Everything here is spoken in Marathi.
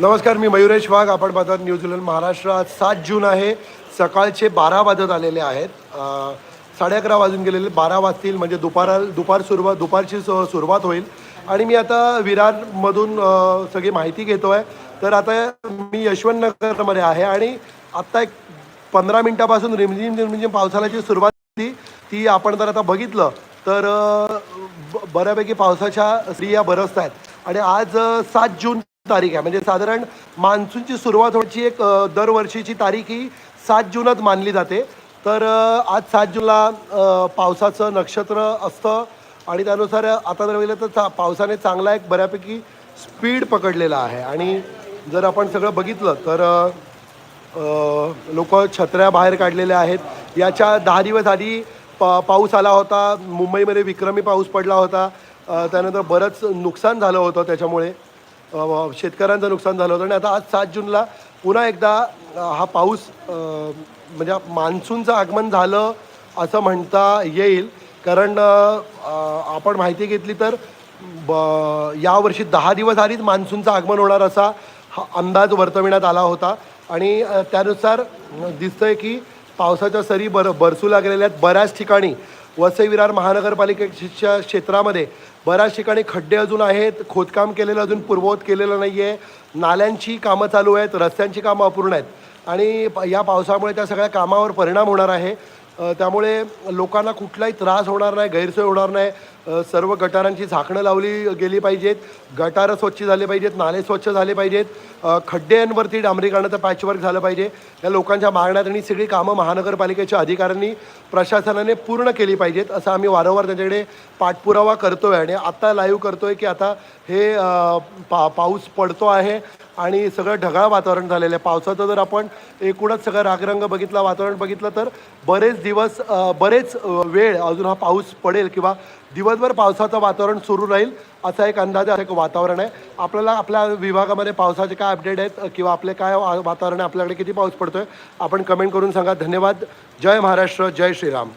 नमस्कार मी मयुरेश वाघ. आपण पाहतात न्यूझीलंड महाराष्ट्र. आज सात जून आहे. सकाळचे बारा वाजत आलेले आहेत. साडे अकरा वाजून गेलेले. बारा वाजतील म्हणजे दुपारा दुपार सुरुवात दुपारची सुरुवात होईल. आणि मी आता विरारमधून सगळी माहिती घेतो आहे तर आता मी यशवंतनगरमध्ये आहे आणि आत्ता एक पंधरा मिनटापासून रिमझिम रिमझिम पावसाला जी सुरुवात होती. ती आपण जर आता बघितलं तर बऱ्यापैकी पावसाच्या स्त्रिया बरसत आहेत. आणि आज सात जून तारीख आहे. म्हणजे साधारण मान्सूनची सुरुवात होण्याची एक दरवर्षीची तारीख ही सात जूनच मानली जाते. तर आज सात जूनला पावसाचं नक्षत्र असतं आणि त्यानुसार आता जर बघितलं तर चा पावसाने चांगला एक बऱ्यापैकी स्पीड पकडलेला आहे. आणि जर आपण सगळं बघितलं तर लोक छत्र्या बाहेर काढलेल्या आहेत. याच्या दहा दिवस आधी पा पाऊस आला होता. मुंबईमध्ये विक्रमी पाऊस पडला होता. त्यानंतर बरंच नुकसान झालं होतं त्याच्यामुळे. शेतकऱ्यांचं नुकसान झालं होतं. आणि आता आज सात जूनला पुन्हा एकदा हा पाऊस म्हणजे मान्सूनचं आगमन झालं असं म्हणता येईल. कारण आपण माहिती घेतली तर ब यावर्षी दहा दिवस आधीच मान्सूनचं आगमन होणार असा हा अंदाज वर्तविण्यात आला होता. आणि त्यानुसार त्यानुसार दिसतंय की पावसाच्या सरी बर बरसू लागलेल्या आहेत बऱ्याच ठिकाणी. वसई विरार महानगरपालिकेच्या क्षेत्रामध्ये बऱ्याच ठिकाणी खड्डे अजून आहेत खोदकाम केलेलं अजून पूर्ववत केलेलं नाही आहे नाल्यांची कामं चालू आहेत रस्त्यांची कामं अपूर्ण आहेत आणि या पावसामुळे त्या सगळ्या कामावर परिणाम होणार आहे. त्यामुळे लोकांना कुठलाही त्रास होणार नाही गैरसोय होणार नाही. सर्व गटारांची झाकणं लावली गेली पाहिजेत. गटारं स्वच्छ झाले पाहिजेत नाले स्वच्छ झाले पाहिजेत. खड्ड्यांवरती डांबरीकरणाचं पॅचवर्क झालं पाहिजे. या लोकांच्या मागण्यात आणि सगळी कामं महानगरपालिकेच्या अधिकाऱ्यांनी प्रशासनाने पूर्ण केली पाहिजेत असं आम्ही वारंवार त्याच्याकडे पाठपुरावा करतो आहे आणि आत्ता लाईव्ह करतो आहे की आता हे पा पाऊस पडतो आहे आणि सगळं ढगाळ वातावरण झालेलं आहे. पावसाचं जर आपण एकूणच सगळं रागरंग बघितला वातावरण बघितलं तर बरेच दिवस बरेच वेळ अजून हा पाऊस पडेल किंवा दिवसभर पावसाचं वातावरण सुरू राहील असा एक अंदाज असं एक वातावरण आहे. आपल्याला आपल्या विभागामध्ये पावसाचे काय अपडेट आहेत किंवा आपले काय वातावरण आहे आपल्याकडे किती पाऊस पडतोय आपण कमेंट करून सांगा. धन्यवाद. जय महाराष्ट्र जय श्रीराम.